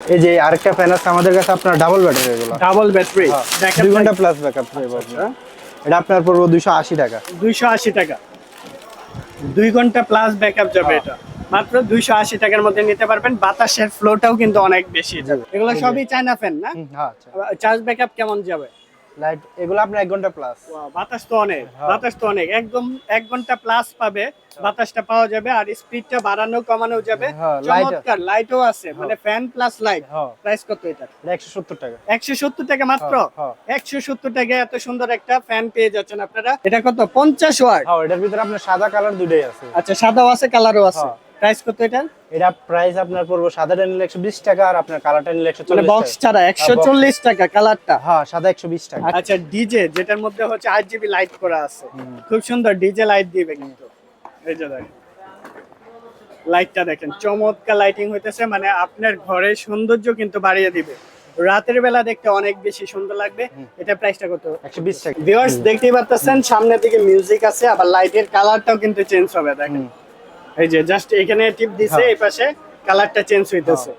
এই যে আরেকটা ফ্যান আছে আমাদের কাছে আপনার ডাবল ব্যাটারি এগুলো। ডাবল ব্যাটারি ঘণ্টা প্লাস ব্যাকআপ এটা আপনার পড়বে দুইশো আশি টাকা। দুইশো আশি টাকা। দুই ঘণ্টা প্লাস ব্যাকআপ যাবে এটা। মাত্র দুইশো আশি টাকার মধ্যে নিতে পারবেন। বাতাসের ফ্লোটাও কিন্তু অনেক বেশি যাবে। এগুলো সবই চায়না ফ্যান না? হ্যাঁ আচ্ছা। চার্জ ব্যাকআপ কেমন যাবে? লাইট এগুলো আপনার এক ঘণ্টা প্লাস বাতাস তো অনেক হ্যাঁ। বাতাস তো অনেক। একদম এক ঘণ্টা প্লাস পাবে বাতাসটা পাওয়া যাবে আর স্পিডটা বাড়ানো কমানো যাবে। হ্যাঁ। চমৎকার লাইটও আছে মানে ফ্যান প্লাস লাইট হ্যাঁ। প্রাইস কত এটা? এটা একশো সত্তর টাকা। একশো সত্তর টাকা মাত্র? হ্যাঁ, একশো সত্তর টাকা এত সুন্দর একটা ফ্যান পেয়ে যাচ্ছেন আপনারা। এটা কত? পঞ্চাশ ওয়াট হ্যাঁ এটার ভিতরে আপনার সাদা কালার দুটোই আছে। আচ্ছা সাদাও আছে কালারও আছে। হ্যাঁ। প্রাইস কত এটা? এটা প্রাইস আপনার পড়ব সাদাটা নিলে একশো বিশ টাকা আর আপনার কালারটা নিলে একশো মানে চল্লিশ বক্স ছাড়া একশো চল্লিশ টাকা কালারটা? হ্যাঁ সাদা একশো বিশ টাকা। আচ্ছা ডিজে যেটার মধ্যে হচ্ছে আট জিবি লাইট করা আছে। খুব সুন্দর ডিজে লাইট দিবে কিন্তু। এই যে দেখেন। লাইটটা দেখেন চমৎকার লাইটিং হইতেছে মানে আপনার ঘরের সৌন্দর্য কিন্তু বাড়িয়ে দিবে। রাতের বেলা দেখতে অনেক বেশি সুন্দর লাগবে। এটা প্রাইসটা কত? একশো বিশ টাকা। ভিউয়ার্স দেখতেই পাচ্ছেন সামনের দিকে মিউজিক আছে আবার লাইটের কালারটাও কিন্তু চেঞ্জ হবে দেখেন। এই যে জাস্ট এখানে টিপ দিছে হ্যাঁ। এই পাশে কালারটা চেঞ্জ হইতেছে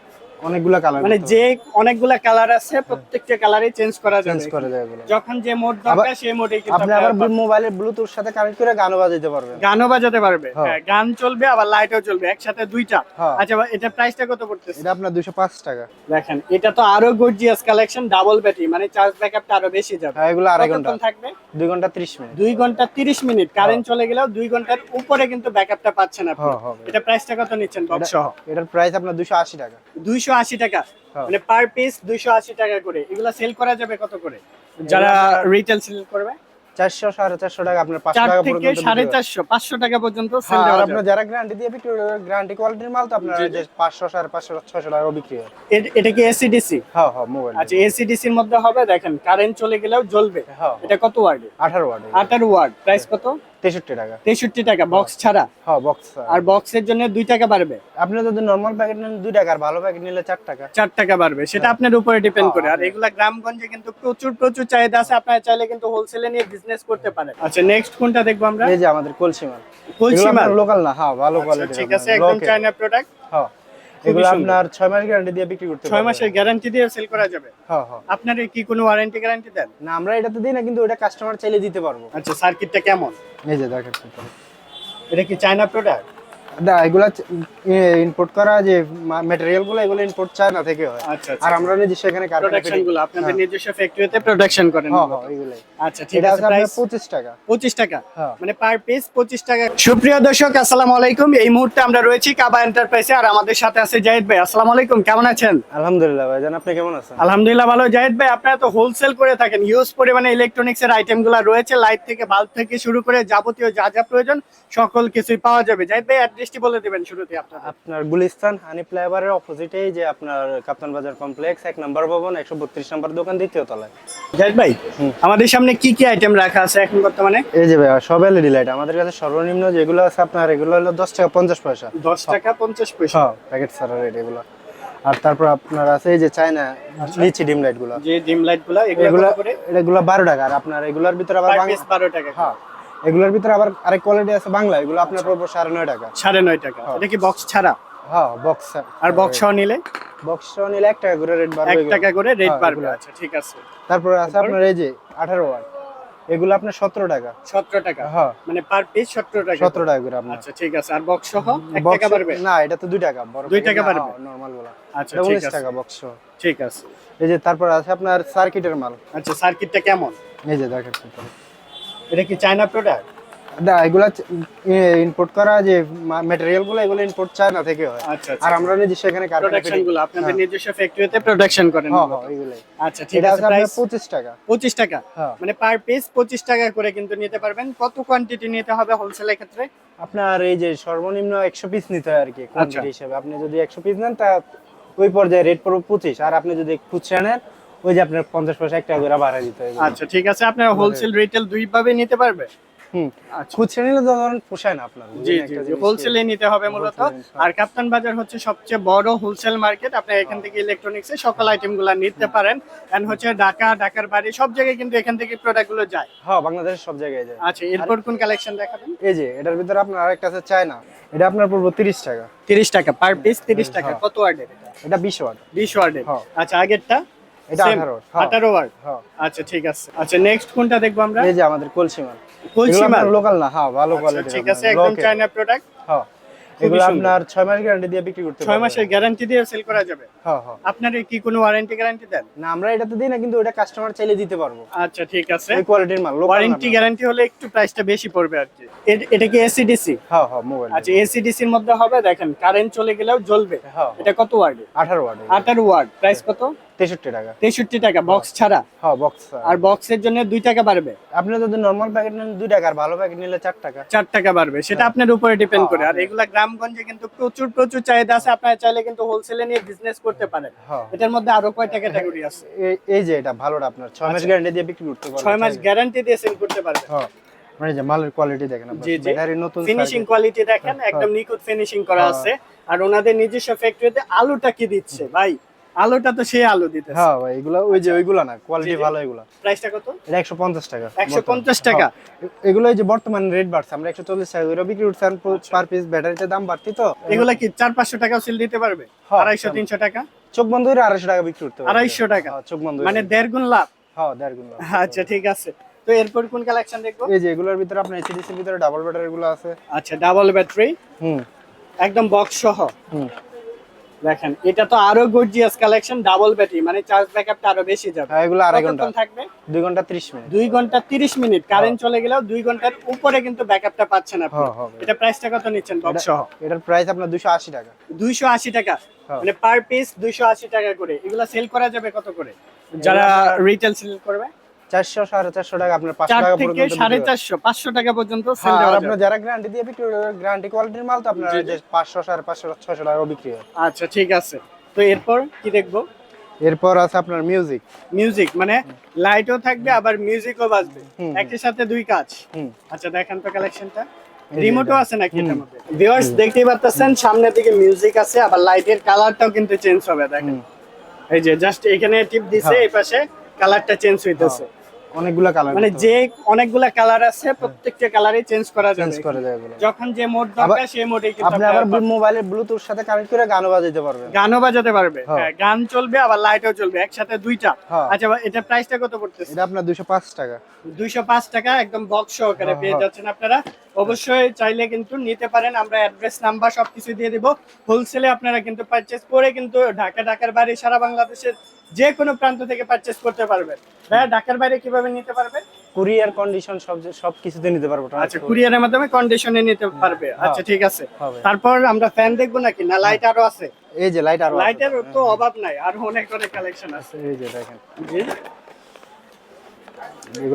অনেকগুলো কালার মানে যে অনেকগুলা কালার আছে প্রত্যেকটা কালারই চেঞ্জ করা চেঞ্জ যাবে করে এগুলো যখন যে মোড দরকার সেই মোডে কিন্তু আপনি আবার মোবাইলের ব্লুটুথ সাথে কানেক্ট করে গানও বাজাতে পারবেন। গানও বাজাতে পারবে। হ্যাঁ। হ্যাঁ, গান চলবে আবার লাইটও চলবে একসাথে দুইটা। হ্যাঁ। আচ্ছা এটা প্রাইসটা কত পড়তেছে? এটা আপনার দুশো পাঁচ টাকা। দেখেন এটা তো আরও গর্জিয়াস কালেকশন ডাবল ব্যাটারি মানে চার্জ ব্যাকআপটা আরও বেশি যাবে। এগুলো আড়াই ঘণ্টা। থাকবে? দুই ঘণ্টা ত্রিশ মিনিট। দুই ঘণ্টা তিরিশ মিনিট। কারেন্ট চলে গেলেও দুই ঘণ্টার উপরে কিন্তু ব্যাকআপটা পাচ্ছেন আপনি। এটা প্রাইসটা কত নিচ্ছেন বক্স সহ? এটার প্রাইস আপনার দুশো আশি টাকা। দুইশো আশি টাকা। হ্যাঁ। মানে পার পিস দুইশো আশি টাকা করে। এগুলা সেল করা যাবে কত করে? যারা রিটেল সেল করবে? চারশো সাড়ে চারশো টাকা আপনার পাঁচশো চার টাকা থেকে সাড়ে চারশো পাঁচশো টাকা পর্যন্ত সেল হ্যাঁ, আর আপনার যারা গ্যারান্টি দিয়ে বিক্রি করে গ্যারান্টি কোয়ালিটির মাল তো আপনার যে পাঁচশো সাড়ে পাঁচশো ছয়শো টাকাও বিক্রি হয়। এটা কি এসিডিসি হ্যাঁ হ্যাঁ মোবাইল আচ্ছা এসিডিসির মধ্যে হবে দেখেন কারেন্ট চলে গেলেও জ্বলবে। হ্যাঁ। এটা কত ওয়ার্ড আঠারো ওয়াট আঠারো ওয়ার্ড প্রাইস কত? তেষট্টি টাকা। তেষট্টি টাকা বক্স ছাড়া? হ্যাঁ বক্স আর বক্সের জন্য দুই টাকা বাড়বে? আপনি যদি নর্মাল প্যাকেট নেন দুই টাকা আর ভালো প্যাকেট নিলে চার টাকা। চার টাকা বাড়বে সেটা আপনার উপরে ডিপেন্ড করে। আর এগুলা গ্রামগঞ্জে কিন্তু প্রচুর প্রচুর চাহিদা আছে আপনারা চাইলে কিন্তু হোলসেলে নিয়ে বিজনেস করতে পারেন। আচ্ছা নেক্সট কোনটা দেখব আমরা? এই যে আমাদের কলসি মাল কলসি মাল লোকাল না। হ্যাঁ ভালো আচ্ছা, কোয়ালিটি ঠিক আছে একদম চাইনা প্রোডাক্ট হ্যাঁ। এগুলো আপনার ছয় মাস গ্যারান্টি দিয়ে বিক্রি করতে ছয় মাসের গ্যারান্টি দিয়ে সেল করা যাবে? হ্যাঁ হ্যাঁ। আপনার কি কোনো ওয়ারেন্টি গ্যারান্টি দেন? না আমরা এটা তো দিই না কিন্তু ওটা কাস্টমার চাইলে দিতে পারব। আচ্ছা সার্কিটটা কেমন? এই যে দেখেন এটা কি চায়না প্রোডাক্ট না এগুলা ইম্পোর্ট করা যে ম্যাটেরিয়ালগুলো এগুলো ইম্পোর্ট চায়না থেকে হয়। আচ্ছা আর আমরা নিজস্ব এখানে প্রোডাকশনগুলো আপনাদের নিজস্ব ফ্যাক্টরিতে প্রোডাকশন করেন হ্যাঁ হ্যাঁ আচ্ছা ঠিক আছে প্রাইস পঁচিশ টাকা। পঁচিশ টাকা। হ্যাঁ। মানে পার পিস পঁচিশ টাকা। সুপ্রিয় দর্শক আসসালামু আলাইকুম। এই মুহূর্তে আমরা রয়েছি কাবা এন্টারপ্রাইজে আর আমাদের সাথে আছে জাহিদ ভাই। আসসালামু আলাইকুম কেমন আছেন? আলহামদুলিল্লাহ ভাইজান আপনি কেমন আছেন? আলহামদুলিল্লাহ ভালো। জাহিদ ভাই আপনারা তো হোলসেল করে থাকেন। হিউজ পরিমাণে ইলেকট্রনিক্স এর আইটেমগুলো রয়েছে। লাইট থেকে বাল্ব থেকে শুরু করে যাবতীয় যা যা প্রয়োজন সকল কিছুই পাওয়া যাবে। জাহিদ ভাই অ্যাড্রেসটি বলে দিবেন শুরুতে আপনারা আপনার গুলিস্তান হানি ফ্লাইওভারের অপোজিটেই যে আপনার কাপ্তান বাজার কমপ্লেক্স এক নম্বর ভবন একশো বত্রিশ নম্বর দোকান দ্বিতীয় তলায়। জাহিদ ভাই আমাদের সামনে কি কি আইটেম রাখা আছে এখন বর্তমানে? এই যে ভাই সব এলইডি লাইট আমাদের কাছে সর্বনিম্ন যেগুলো আছে আপনার এগুলো হলো দশ টাকা পঞ্চাশ পয়সা। দশ টাকা পঞ্চাশ পয়সা। হ্যাঁ প্যাকেট সারা রেট এগুলো। আর তারপর আপনার আছে এই যে চায়না লিচি ডিম লাইটগুলো যে ডিম লাইটগুলো এগুলো এগুলো বারো টাকা আর আপনার এগুলোর ভিতরে আবার বারো টাকা। হ্যাঁ। এগুলোর ভিতরে আবার আরেক কোয়ালিটি আছে বাংলা এগুলো আপনার পড়ব সাড়ে নয় টাকা। সাড়ে নয় টাকা। এটা কি বক্স ছাড়া? হ্যাঁ বক্স আর বক্স সহ নিলে? বক্স নিলে এক টাকা করে রেট বাড়বে এক টাকা করে রেট হ্যাঁ, বাড়বে। আচ্ছা ঠিক আছে। তারপরে আছে আপনার এই যে আঠারো ওয়াট এগুলো আপনার সতেরো টাকা। সতেরো টাকা? হ্যাঁ। মানে পার পিস সতেরো টাকা। সতেরো টাকা করে আপনার। আচ্ছা ঠিক আছে। আর বক্স সহ এক টাকা বাড়বে? না এটা তো দুই টাকা। বড় দুই টাকা বাড়বে? নরমালগুলো। আচ্ছা এটা ঠিক উনিশ টাকা বক্স ঠিক আছে। এই যে তারপর আছে আপনার সার্কিটের মাল। আচ্ছা সার্কিটটা কেমন? এই যে দেখেন এটা কি চায়না প্রোডাক্ট না এগুলা ইম্পোর্ট করা যে ম্যাটেরিয়ালগুলো এগুলো ইম্পোর্ট চায়না থেকে হয়। আচ্ছা আর আমরা নিজস্ব এখানে প্রোডাকশনগুলো আপনাদের নিজস্ব ফ্যাক্টরিতে প্রোডাকশন করেন হ্যাঁ হ্যাঁ আচ্ছা ঠিক আছে প্রাইস পঁচিশ টাকা। পঁচিশ টাকা? হ্যাঁ। মানে পার পিস পঁচিশ টাকা করে কিন্তু নিতে পারবেন। কত কোয়ান্টিটি নিতে হবে হোলসেলের ক্ষেত্রে? আপনার এই যে সর্বনিম্ন একশো পিস নিতে হয় আর কি আচ্ছা। কোয়ান্টিটি হিসেবে। আপনি যদি একশো পিস নেন তা ওই পর্যায়ে রেট পড়বে পঁচিশ। আর আপনি যদি খুচরা নেন ওই যে আপনার পঞ্চাশ পয়সা এক টাকা করে বাড়ায় দিতে হবে। আচ্ছা ঠিক আছে। আপনারা হোলসেল রিটেল দুই ভাবে নিতে পারবে? আচ্ছা। খুচরা নিলে ধরেন পোষায় না আপনার। জি জি একটা জি জিনিস হোলসেলে নিতে হবে মূলত। হ্যাঁ। আর কাপ্তান বাজার হচ্ছে সবচেয়ে বড় হোলসেল মার্কেট আপনি এখান থেকে ইলেকট্রনিক্স সকল আইটেম নিতে পারেন। এন্ড হচ্ছে ঢাকা ঢাকার বাড়ি সব জায়গায় কিন্তু এখান থেকে যায়। হ্যাঁ বাংলাদেশের সব জায়গায় যায়। আচ্ছা এরপর কোন কালেকশন দেখাবেন? এই যে এটার ভিতরে আপনার আরেকটা আছে চায়না এটা আপনার পড়ব টাকা। তিরিশ টাকা পার পিস তিরিশ টাকা। কত ওয়ার্ডের এটা? ওয়ার্ডের হ্যাঁ। আচ্ছা আগেরটা? এটা Same, 18। আঠারো ওয়ার্ড হ্যাঁ। আচ্ছা ঠিক আছে। আচ্ছা নেক্সট কোনটা দেখব আমরা? এই যে আমাদের কলসি মাল কলসি মাল লোকাল না হ্যাঁ ভালো আচ্ছা, কোয়ালিটি ঠিক আছে একদম চায়না প্রোডাক্ট হ্যাঁ। এগুলো আপনার ছয় মাস গ্যারান্টি দিয়ে বিক্রি করতে ছয় মাসের গ্যারান্টি দিয়ে সেল করা যাবে? হ্যাঁ হ্যাঁ। আপনার কি কোনো ওয়ারেন্টি গ্যারান্টি দেন? না আমরা এটাতে দিই না কিন্তু ওটা কাস্টমার চাইলে দিতে পারব। আচ্ছা ঠিক আছে। এই কোয়ালিটির মাল ওয়ারেন্টি গ্যারান্টি হলে একটু প্রাইসটা বেশি পড়বে আর কি। এটা কি এসিডিসি হ্যাঁ হ্যাঁ মোবাইল আচ্ছা এসিডিসি এর মধ্যে হবে দেখেন কারেন্ট চলে গেলেও জ্বলবে। এটা কত ওয়াট প্রাইস কত? তেষট্টি টাকা। তেষট্টি টাকা বক্স ছাড়া? হ্যাঁ বক্স আর বক্সের জন্য দুই টাকা বাড়বে? আপনি যদি নরমাল প্যাকেট নেন দুই টাকা আর ভালো প্যাকেট নিলে চার টাকা। চার টাকা বাড়বে সেটা আপনার উপরে ডিপেন্ড করে। আর এগুলা গ্রামগঞ্জে কিন্তু প্রচুর প্রচুর চাহিদা আছে। আপনারা চাইলে কিন্তু হোলসেলে নিয়ে বিজনেস করতে পারেন। হ্যাঁ। এটার মধ্যে আরও কয়টা ক্যাটাগরি আছে? এই- যে এটা ভালোটা আপনার। ছয় মাস গ্যারান্টি দিয়ে বিক্রি করতে পারবেন। ছয় মাস গ্যারান্টি দিয়ে সেল করতে পারবেন। হ্যাঁ। মানে যে মালের কোয়ালিটি দেখেন। ব্যাটারি নতুন ফিনিশিং কোয়ালিটি দেখেন একদম নিখুঁত ফিনিশিং করা হ্যাঁ। আছে। আর ওনাদের নিজস্ব ফ্যাক্টরিতে আলুটা কি দিচ্ছে ভাই? আলুটা তো সেই আলু দিতেছে। হ্যাঁ ভাই এগুলা ওই যে ওইগুলা না কোয়ালিটি। ভালো এগুলা। প্রাইসটা কত? এটা একশো পঞ্চাশ টাকা 150 টাকা? হ্যাঁ। এগুলো এই যে বর্তমান রেট বাড়ছে আমরা একশো চল্লিশ টাকা করে বিক্রি করছি পার পিস ব্যাটারিতে দাম বাড়তি তো। এগুলা কি চার পাঁচশো টাকা সেল দিতে পারবে? হ্যাঁ, আড়াইশো তিনশো টাকা? চোখ বন্ধ করে আড়াইশো টাকা বিক্রি করতে পারবে। 250 টাকা? হ্যাঁ, চোখ বন্ধ মানে দেড় গুণ লাভ। হ্যাঁ দেড় গুণ লাভ। আচ্ছা ঠিক আছে। তো এরপর কোন কালেকশন দেখব? এই যে এগুলোর ভিতরে আপনার এসিডিসির ভিতরে ডাবল ব্যাটারি গুলো আছে। আচ্ছা ডাবল ব্যাটারি হুম। একদম বক্স সহ। হুম। দেখেন এটা তো আরও গর্জিয়াস কালেকশন ডাবল ব্যাটারি মানে চার্জ ব্যাকআপটা আরও বেশি যাবে। হ্যাঁ এগুলো আড়াই ঘণ্টা। থাকবে? দুই ঘণ্টা ত্রিশ মিনিট। দুই ঘণ্টা তিরিশ মিনিট। কারেন্ট চলে গেলেও দুই ঘণ্টার উপরে কিন্তু ব্যাকআপটা পাচ্ছেন আপনি। হ্যাঁ, হ্যাঁ। এটা প্রাইসটা কত নিচ্ছেন বক্স সহ? এটার প্রাইস আপনার দুশো আশি টাকা। দুইশো আশি টাকা। হ্যাঁ। মানে পার পিস দুইশো আশি টাকা করে। এগুলা সেল করা যাবে কত করে? যারা রিটেল সেল করবে? চারশো সাড়ে চারশো টাকা আপনার পাঁচশো চার টাকা পর্যন্ত সাড়ে চারশো পাঁচশো টাকা পর্যন্ত হ্যাঁ, আর আপনার যারা গ্যারান্টি দিয়ে বিক্রি করে গ্যারান্টি কোয়ালিটির মাল তো আপনার যে পাঁচশো সাড়ে পাঁচশো ছয়শো টাকাও বিক্রি হয়। আচ্ছা ঠিক আছে। তো এরপর কি দেখব? এরপর আছে আপনার মিউজিক মিউজিক মানে লাইটও থাকবে আবার মিউজিকও বাজবে। একই সাথে দুই কাজ। আচ্ছা দেখেন তো কালেকশনটা রিমোটও আছে নাকি এটার মধ্যে? ভিউয়ার্স দেখতেই পাচ্ছেন সামনের দিকে মিউজিক আছে আবার লাইটের কালারটাও কিন্তু চেঞ্জ হবে দেখেন। এই যে জাস্ট এখানে টিপ দিছে হ্যাঁ। এই পাশে কালারটা চেঞ্জ হইতেছে। অনেকগুলা কালার মানে যে অনেকগুলা কালার আছে প্রত্যেকটা কালারই চেঞ্জ করা চেঞ্জ করে যখন যে মোড দরকার সেই মোডে কিন্তু আপনি আবার মোবাইলের ব্লুটুথ সাথে কানেক্ট করে গানও বাজাতে পারবেন। গানও বাজাতে পারবে। হ্যাঁ। হ্যাঁ, গান চলবে আবার লাইটও চলবে একসাথে দুইটা। হ্যাঁ। আচ্ছা এটা প্রাইসটা কত পড়তেছে? এটা আপনার দুশো পাঁচ টাকা। দুইশো পাঁচ টাকা একদম বক্স সহকারে হ্যাঁ, পেয়ে হ্যাঁ। যাচ্ছেন আপনারা। অবশ্যই চাইলে কিন্তু নিতে পারেন আমরা অ্যাড্রেস নাম্বার সবকিছু দিয়ে দিব। হোলসেলে আপনারা কিন্তু পারচেস করে কিন্তু ঢাকা ঢাকার বাইরে সারা বাংলাদেশের যে কোনো প্রান্ত থেকে পারচেস করতে পারবেন। ভাইয়া ঢাকার বাইরে কীভাবে নিতে পারবে কুরিয়ার কন্ডিশন সব সব কিছুতে নিতে পারব আচ্ছা কুরিয়ারের মাধ্যমে কন্ডিশনে নিতে পারবে। আচ্ছা ঠিক আছে। তারপর আমরা ফ্যান দেখব নাকি? না লাইট আরও আছে? এই যে লাইট আর লাইটের তো অভাব নাই আর অনেক অনেক কালেকশন আছে। এই যে দেখেন। জি।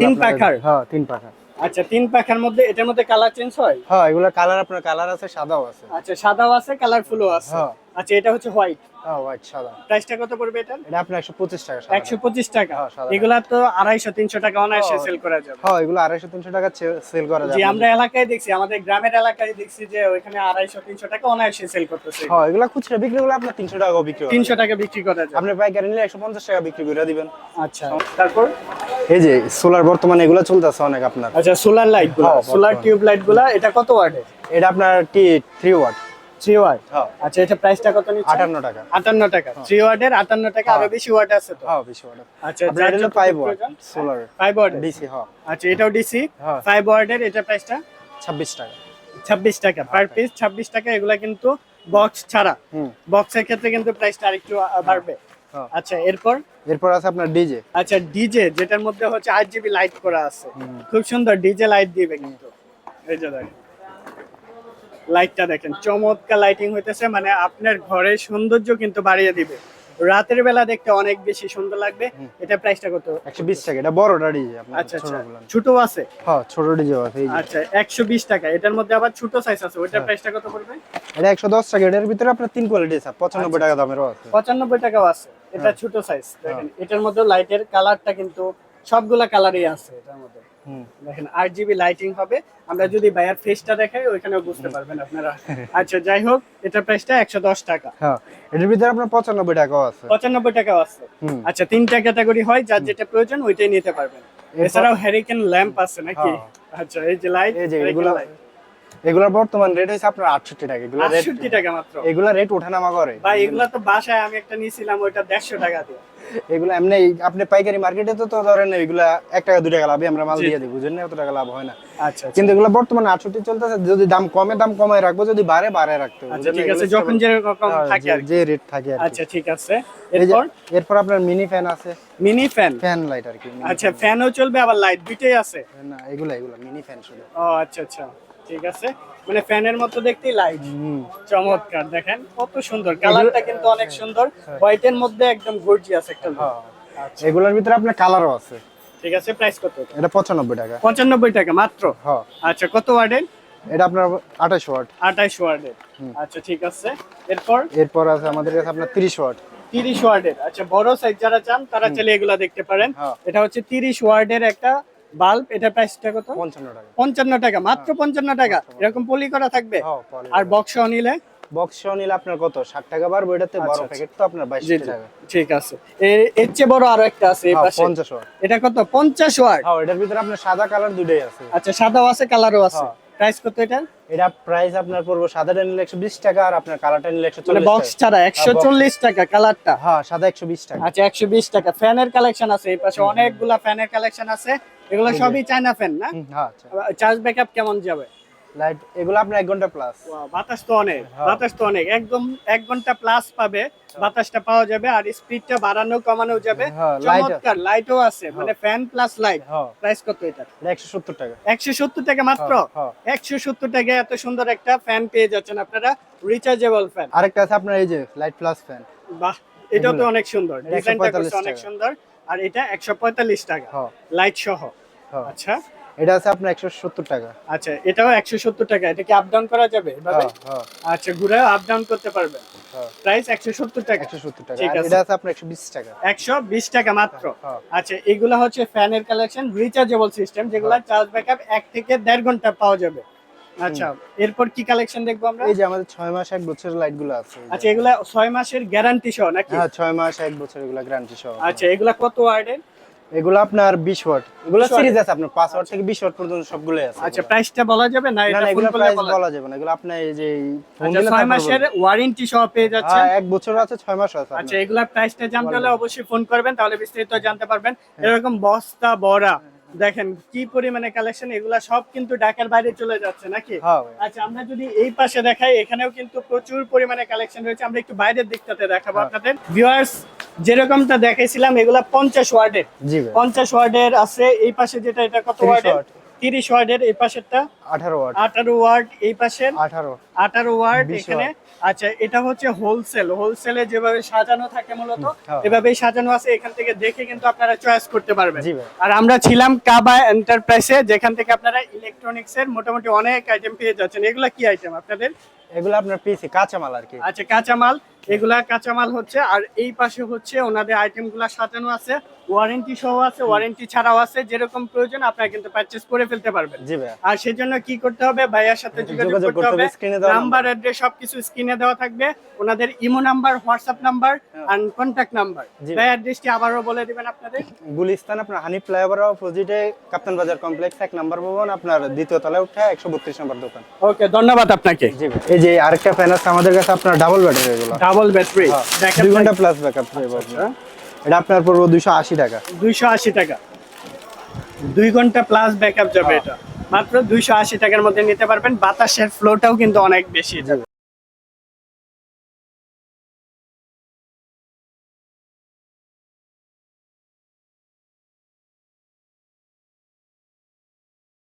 তিন পাখার? হ্যাঁ তিন পাখা আচ্ছা তিন পাখার মধ্যে এটার মধ্যে কালার চেঞ্জ হয়? হ্যাঁ এগুলো কালার আপনার কালার আছে সাদাও আছে। আচ্ছা সাদাও আছে কালারফুলও আছে। হ্যাঁ। আচ্ছা এটা হচ্ছে হোয়াইট হ্যাঁ হোয়াইট সাদা। প্রাইসটা কত পড়বে এটার? এটা আপনার একশো পঁচিশ টাকা সাদা। একশো পঁচিশ টাকা। হ্যাঁ, এগুলা তো টাকা অনায়াসে। সেল করা যাবে। হ্যাঁ এগুলো টাকা সেল করা জি আমরা এলাকায় দেখছি আমাদের গ্রামের এলাকায় দেখছি যে টাকা অনায়াসে সেল করতেছে। হ্যাঁ এগুলো খুচরা বিক্রি করলে আপনার তিনশো টাকাও বিক্রি হয় তিনশো টাকা বিক্রি করা আপনি পাইকারি নিলে টাকা বিক্রি করে দিবেন। আচ্ছা তারপর? এই যে সোলার বর্তমানে এগুলো চলতেছে অনেক আপনার। আচ্ছা সোলার লাইটগুলা সোলার টিউব লাইটগুলা এটা কত ওয়াটের এটা আপনার থ্রি ওয়াট থ্রি ওয়াট হ্যাঁ। আচ্ছা এটা প্রাইসটা কত নিচ্ছে আটান্ন টাকা। আটান্ন টাকা। থ্রি ওয়াটের আটান্ন টাকা আরও হ্যাঁ। বেশি ওয়াট আছে তো? হ্যাঁ বেশি ওয়াট আচ্ছা এটা হলো five watt solar five watt DC হ্যাঁ। আচ্ছা এটাও ডিসি ফাইভ ওয়ার্ডের এটা প্রাইসটা ছাব্বিশ টাকা। ছাব্বিশ টাকা পার পিস ছাব্বিশ টাকা এগুলা কিন্তু বক্স ছাড়া। বক্সের ক্ষেত্রে কিন্তু প্রাইসটা আরেকটু বাড়বে। আচ্ছা এরপর? এরপর আছে আপনার ডিজে আচ্ছা ডিজে যেটার মধ্যে হচ্ছে আট জিবি লাইট করা আছে। খুব সুন্দর ডিজে লাইট দিবে কিন্তু। এই যে দেখেন। লাইটটা দেখেন চমৎকার লাইটিং হইতেছে মানে আপনার ঘরের সৌন্দর্য কিন্তু বাড়িয়ে দিবে। রাতের বেলা দেখতে অনেক বেশি সুন্দর লাগবে এটা প্রাইসটা কত? একশো বিশ টাকা এটা বড়টা ডিজে আচ্ছা আচ্ছা। ছোট আছে? হ্যাঁ ছোট ডিজে আছে আচ্ছা একশো বিশ টাকা এটার মধ্যে আবার ছোট সাইজ আছে ওইটার হ্যাঁ। প্রাইসটা কত পড়বে? এটা একশো দশ টাকা এটার ভিতরে আপনার তিন কোয়ালিটি আছে পঁচানব্বই টাকা দামেরও আছে। পঁচানব্বই টাকাও আছে এটা হ্যাঁ। ছোট সাইজ দেখেন। এটার মধ্যে লাইটের কালারটা কিন্তু সবগুলা কালারই আছে এটার মধ্যে। দেখেন আট জিবি লাইটিং হবে। আমরা যদি বায়ার ফেসটা দেখাই ওইখানেও বুঝতে পারবেন আপনারা। আচ্ছা যাই হোক এটা প্রাইসটা একশো দশ টাকা। হ্যাঁ এটার ভিতরে আপনার পঁচানব্বই টাকাও আছে। পঁচানব্বই টাকাও আছে। আচ্ছা তিনটা ক্যাটাগরি হয় যার যেটা প্রয়োজন ওইটাই নিতে পারবেন। এছাড়াও হ্যারিকেন ল্যাম্প আছে নাকি? হ্যাঁ। আচ্ছা এই যে লাইট এই যে এগুলা এগুলার বর্তমান রেট হচ্ছে আপনার আটষট্টি টাকা। এগুলা রেট আটষট্টি টাকা মাত্র। এগুলা রেট ওঠানামা করে। ভাই এগুলা তো বাসায় আমি একটা নিয়েছিলাম ওইটা দেড়শো টাকা দিয়ে। এগুলো এমনি আপনি পাইকারি মার্কেটে তো তো ধরেন এগুলা এক টাকা দুই টাকা লাভে আমরা মাল দিয়ে দিই বুঝেন না? এত টাকা লাভ হয় না। আচ্ছা আচ্ছা। কিন্তু এগুলো বর্তমানে আটষট্টি চলতেছে যদি দাম কমে দাম কমায় রাখব যদি বাড়ে বাড়ে রাখতে হবে, আচ্ছা ঠিক আছে যখন যেরকম হ্যাঁ, থাকে যে- আর যে রেট থাকে আর আচ্ছা ঠিক আছে। এরপর? এরপর আপনার মিনি ফ্যান আছে। মিনি ফ্যান ফ্যান লাইট আর কি আচ্ছা ফ্যানও চলবে আবার লাইট দুইটাই আছে? না এগুলা এগুলা মিনি ফ্যান শুধু। ও আচ্ছা আচ্ছা। ঠিক আছে? মানে ফ্যানের মতো দেখতেই লাইট চমৎকার দেখেন কত সুন্দর। কালারটা কিন্তু অনেক সুন্দর। হোয়াইটের মধ্যে একদম গর্জিয়াস একটা হ্যাঁ। এগুলোর ভিতরে আপনার কালারও আছে। ঠিক আছে প্রাইস কত এটা? পঁচানব্বই টাকা। পঁচানব্বই টাকা মাত্র? হ্যাঁ। আচ্ছা কত ওয়ার্ডের? এটা আপনার আঠাশ ওয়াট আঠাইশ ওয়ার্ডের। আচ্ছা ঠিক আছে। এরপর? এরপর আছে আমাদের কাছে আপনার তিরিশ ওয়াট তিরিশ ওয়ার্ডের। আচ্ছা বড় সাইজ যারা চান তারা চাইলে এগুলা দেখতে পারেন। হ্যাঁ। এটা হচ্ছে তিরিশ ওয়ার্ডের একটা বাল্ব এটা প্রাইসটা কত? পঞ্চান্ন টাকা। পঞ্চান্ন টাকা মাত্র পঞ্চান্ন টাকা। এরকম পলি করা থাকবে? হ্যাঁ, আর বক্স নিলে? বক্স নিলে আপনার কত? ষাট টাকা বাড়বে এটাতে বড় আচ্ছা, প্যাকেট তো আপনার টাকা। ঠিক আছে। এর- চেয়ে বড় আরও একটা আছে এই হ্যাঁ, পাশে। পঞ্চাশ ওয়াট। এটা কত? পঞ্চাশ ওয়াট? হ্যাঁ এটার ভিতরে আপনার সাদা কালার দুটোই আছে। আচ্ছা সাদাও আছে কালারও আছে। হ্যাঁ। প্রাইস কত এটা এটা প্রাইস আপনার পড়বে সাদাটা নিলে একশো বিশ টাকা আর আপনার কালারটা নিলে একশো মানে চল্লিশ বক্স ছাড়া একশো চল্লিশ টাকা কালারটা হ্যাঁ সাদা একশো বিশ টাকা। আচ্ছা একশো বিশ টাকা। ফ্যানের কালেকশন আছে এই পাশে অনেকগুলা ফ্যানের কালেকশন আছে। এগুলো সবই চায়না ফ্যান না? হ্যাঁ আচ্ছা। চার্জ ব্যাকআপ কেমন যাবে? লাইট এগুলো আপনার এক ঘণ্টা প্লাস বাতাস তো অনেক হ্যাঁ। বাতাস তো অনেক। একদম এক ঘণ্টা প্লাস পাবে বাতাসটা পাওয়া যাবে আর স্পিডটা বাড়ানো কমানো যাবে। হ্যাঁ, চমৎকার লাইটও আছে মানে ফ্যান প্লাস লাইট হ্যাঁ। প্রাইস কত এটা? এটা একশো সত্তর টাকা। একশো সত্তর টাকা মাত্র? হ্যাঁ, একশো সত্তর টাকায় এত সুন্দর একটা ফ্যান পেয়ে যাচ্ছেন আপনারা রিচার্জেবল ফ্যান আরেকটা আছে আপনার এই যে লাইট প্লাস ফ্যান বাহ এটাও তো অনেক সুন্দর। ডিজাইনটা অনেক সুন্দর। আর এটা একশো পঁয়তাল্লিশ টাকা। হ্যাঁ। লাইট সহ। হ্যাঁ। আচ্ছা। এটা আছে আপনার একশো সত্তর টাকা। আচ্ছা এটাও একশো সত্তর টাকা এটা কি আপ ডাউন করা যাবে? হ্যাঁ হ্যাঁ। আচ্ছা ঘুরে আপ ডাউন করতে পারবেন। হ্যাঁ। প্রাইস একশো সত্তর টাকা। একশো সত্তর টাকা। এটা আছে আপনার একশো বিশ টাকা। একশো বিশ টাকা মাত্র। আচ্ছা এগুলো হচ্ছে ফ্যানের কালেকশন রিচার্জেবল সিস্টেম যেগুলো চার্জ ব্যাকআপ এক থেকে দেড় ঘণ্টা পাওয়া যাবে। আচ্ছা এরপর কি কালেকশন দেখব আমরা? এই যে আমাদের ছয় মাস এক বছরের লাইটগুলো আছে আচ্ছা এগুলা ছয় মাসের গ্যারান্টি সহ নাকি? হ্যাঁ ছয় মাস এক বছর এগুলো গ্যারান্টি সহ। আচ্ছা এগুলা কত ওয়ার্ডের এগুলো আপনার বিশ ওয়াট। এগুলো 20 সিরিজ আছে আপনার 5 ওয়াট থেকে বিশ ওয়াট পর্যন্ত সবগুলো আছে আচ্ছা। প্রাইসটা বলা যাবে না? এটা এগুলো প্রাইস বলা যাবে না। এগুলো আপনার এই যে ফোন আচ্ছা দিলে ছয় মাসের ওয়ারেন্টি সহ পেয়ে যাচ্ছেন? হ্যাঁ এক বছর আছে ছয় মাস আছে আচ্ছা এগুলো এগুলা প্রাইসটা জানতে হলে অবশ্যই ফোন করবেন তাহলে বিস্তারিত জানতে পারবেন। এরকম বস্তা বড়া দেখেন কি পরিমাণে কালেকশন এগুলা সব কিন্তু ঢাকার বাইরে চলে যাচ্ছে নাকি? হ্যাঁ আচ্ছা আমরা যদি এই পাশে দেখাই এখানেও কিন্তু প্রচুর পরিমাণে কালেকশন রয়েছে। আমরা একটু বাইরের দিকটাতে দেখাবো হ্যাঁ। আপনাদের। ভিউয়ার্স যেরকমটা দেখাইছিলাম এগুলা পঞ্চাশ ওয়ার্ডের পঞ্চাশ ওয়ার্ডের আছে এই পাশে যেটা এটা কত 30 ওয়ার্ডের। তিরিশ ওয়ার্ডের এই পাশেরটা? আঠারো ওয়াট আঠারো ওয়ার্ড এই পাশের? আঠারো। আঠারো ওয়ার্ড এখানে আচ্ছা এটা হচ্ছে হোলসেল হোলসেলে যেভাবে সাজানো থাকে মূলত হ্যাঁ। এভাবেই সাজানো আছে। এখান থেকে দেখে কিন্তু আপনারা চয়েস করতে পারবেন। আর আমরা ছিলাম কাবা এন্টারপ্রাইসে যেখান থেকে আপনারা ইলেকট্রনিক্স এর মোটামুটি অনেক আইটেম পেয়ে যাচ্ছেন। এগুলা কি আইটেম আপনাদের? এগুলো আপনার পিসি কাঁচামাল আর কি। আচ্ছা কাঁচামাল। এগুলা কাঁচামাল হচ্ছে। আর এই পাশে হচ্ছে ওনাদের আইটেমগুলা সাজানো আছে। ওয়ারেন্টি সহ আছে। ওয়ারেন্টি ছাড়াও আছে। যেরকম প্রয়োজন আপনারা কিন্তু পারচেজ করে ফেলতে পারবেন। আর সেজন্য কি করতে হবে? ভাইয়ার সাথে যোগাযোগ যোগাযোগ করতে হবে। নাম্বার অ্যাড্রেস সবকিছু স্ক্রিনে দেওয়া থাকবে। ওনাদের ইমো নাম্বার হোয়াটসঅ্যাপ নাম্বার আর কন্ট্যাক্ট নাম্বার। ভাই অ্যাড্রেসটি আবারও বলে দিবেন আপনাদের। গুলিস্তান আপনার হানি ফ্লাইওভার অপোজিটে কাপ্তান বাজার কমপ্লেক্স এক নম্বর ভবন আপনার দ্বিতীয় তলায় উঠে একশো বত্রিশ নম্বর দোকান। ওকে ধন্যবাদ আপনাকে। জি এই যে আরেকটা ফ্যান আছে আমাদের কাছে আপনার ডাবল ব্যাটারি এগুলো। ডাবল ব্যাটারি দুই ঘণ্টা প্লাস ব্যাকআপ এটা আপনার পড়ব দুইশো আশি টাকা। দুইশো আশি টাকা। দুই ঘণ্টা প্লাস ব্যাকআপ যাবে হ্যাঁ। এটা। মাত্র দুইশো আশি টাকার মধ্যে নিতে পারবেন। বাতাসের ফ্লোটাও কিন্তু অনেক বেশি। ভাই।